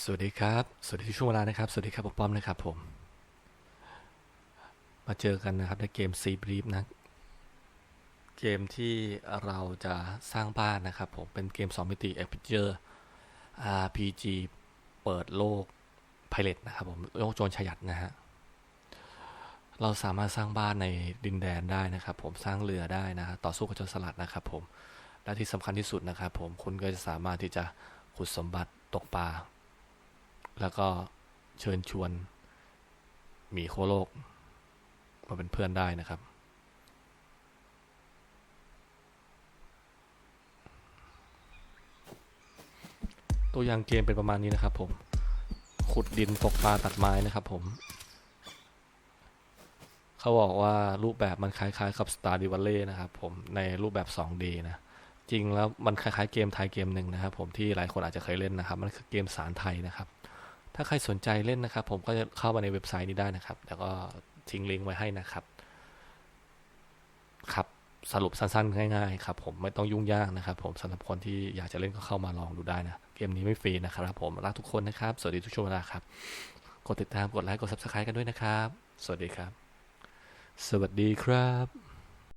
สวัสดีครับ สวัสดีทุกช่วงเวลานะครับ สวัสดีครับปกป้อมนะครับผม มาเจอกันนะครับในเกม Sea Brief นะ เกมที่เราจะสร้างบ้านนะครับผม เป็นเกม 2 มิติ Adventure RPG เปิดโลก Pilot นะครับผม โลกโจรฉยัดนะฮะ เราสามารถสร้างบ้านในดินแดนได้นะครับผม สร้างเรือได้นะฮะต่อสู้กับโจรสลัดนะครับผม และที่สำคัญที่สุดนะครับผม คุณก็จะสามารถที่จะขุดสมบัติตกปลา แล้วก็เชิญชวนหมีโคโลก มาเป็นเพื่อนได้นะครับ ตัวอย่างเกมเป็นประมาณนี้นะครับผม ขุดดินตกปลาตัดไม้นะครับผม เขาบอกว่ารูปแบบมันคล้ายๆกับ Star d e v a l l e y นะครับผมในรูปแบบ 2D นะจริงแล้วมันคล้ายๆเกมไทยเกมหนึ่งนะครับผมที่หลายคนอาจจะเคยเล่นนะครับ มันคือเกมสารไทยนะครับ ถ้าใครสนใจเล่นนะครับ ผมก็จะเข้ามาในเว็บไซต์นี้ได้นะครับ แล้วก็ทิ้งลิงก์ไว้ให้นะครับ ครับสรุปสั้นๆ ง่ายๆครับผมไม่ต้องยุ่งยากนะครับ ผมสำหรับคนที่อยากจะเล่นก็เข้ามาลองดูได้นะเกมนี้ไม่ฟรีนะครับผมรักทุกคนนะครับ สวัสดีทุกช่วงเวลาครับกดติดตามกดไลค์กด subscribe กันด้วยนะครับ สวัสดีครับ สวัสดีครับ